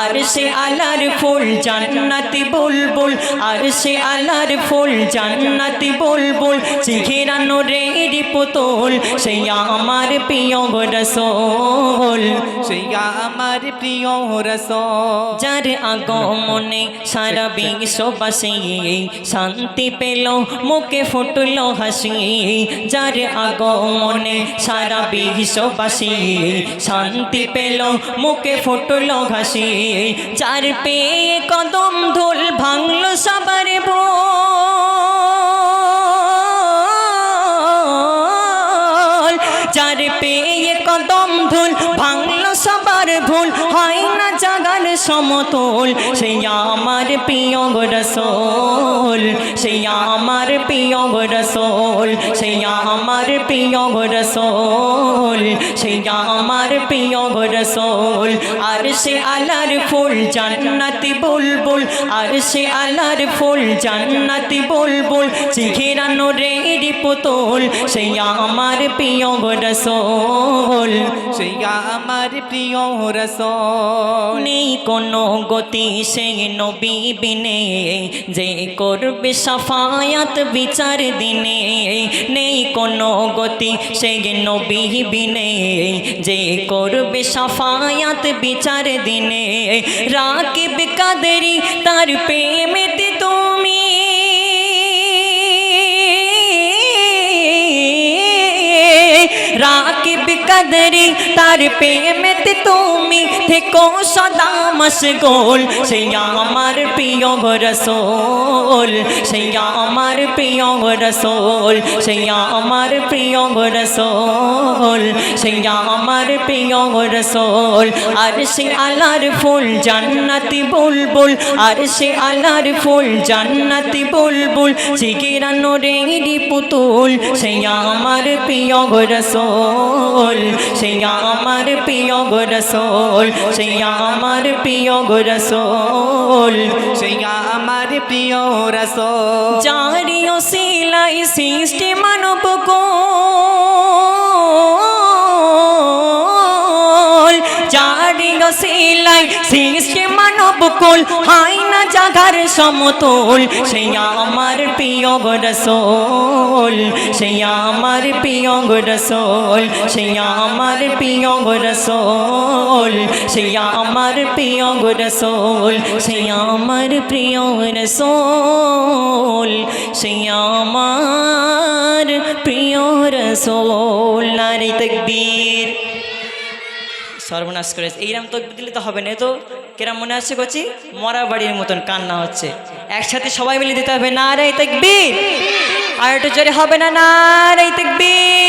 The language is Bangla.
আর সে আলার ফুল জান্নাতি বুলবুল। আর সে আলার ফুল জান্নাতি বুলবুল। চিঘিরানো রেডি পুতুল সেই আমার প্রিয় রসোল। সেই আমার প্রিয় রসল। যার আগমনে সারা বিশ্ববাসী শান্তি পেল মুখে ফুটল হাসি। যার আগমনে সারা বিশ্ববাসী শান্তি পেল মুখে ফুটল হাসি। যার পেয়ে কদম ধুল ভাঙল সবার বো চার পেয়ে কদম ধুল ভাঙল সবার ভুল হয় না জাগার সমতল। সেই আমার প্রিয় রসোল। সেই আমার প্রিয় রসোল সেই আমার প্রিয় রসোল সেই আমার প্রিয় রসোল। আর সে আলার ফুল জান্নাতি বুলবুল আর সে আলার ফুল জান্নাতি বুলবুল চিঘিরানো রেডি পুতুল সেই আমার প্রিয় রসোল। সেই আমার প্রিয় রসল। নেই কোনো গতি সে নবী বিনে যে করবে সাফায়াত বিচার দিনে। নেই কোনো গতি সে নবী বিনে। যে করবে সাফায়াত বিচার দিনে, রাকিব কাদেরি তার প্রেমেতে কদরি তার প্রেমেতে তুমি থেকো সদা মশগোল। সেই আমার প্রিয় রসোল, সেই আমার প্রিয় রসোল, সেই আমার প্রিয় রসোল, সেই আমার প্রিয় রসোল। আর সে আলার ফুল জান্নাতি বুলবুল, আর সে আলার ফুল জান্নাতি বুলবুল চিকিরানো রেডি পুতুল, সেই আমার প্রিয় রসোল। সেই আমার প্রিয় গোরসোল সেই আমার প্রিয় গোরসোল সেই আমার প্রিয় রসোল। চারিও সিলাই সৃষ্টি মানব কোল জারিও সিলাই, সৃষ্টি মানব কোল হাই না জাগার সমতল। সেই আমার প্রিয় রসোল, সেই আমার প্রিয় রসোল, সেই আমার প্রিয় রসোল, সেই আমার প্রিয় রসোল, সেই আমার প্রিয় রসোল, সেই আমার প্রিয় রসোল। নারী তকবীর। সর্বনাশ করেছে। এইরাম তো দিলে তো হবে না। তো কেরাম মনে আছে করছি মরা বাড়ির মতন কান্না হচ্ছে। একসাথে সবাই মিলে দিতে হবে না রে তকবীর। আর একটু জোরে হবে না না রে তকবীর।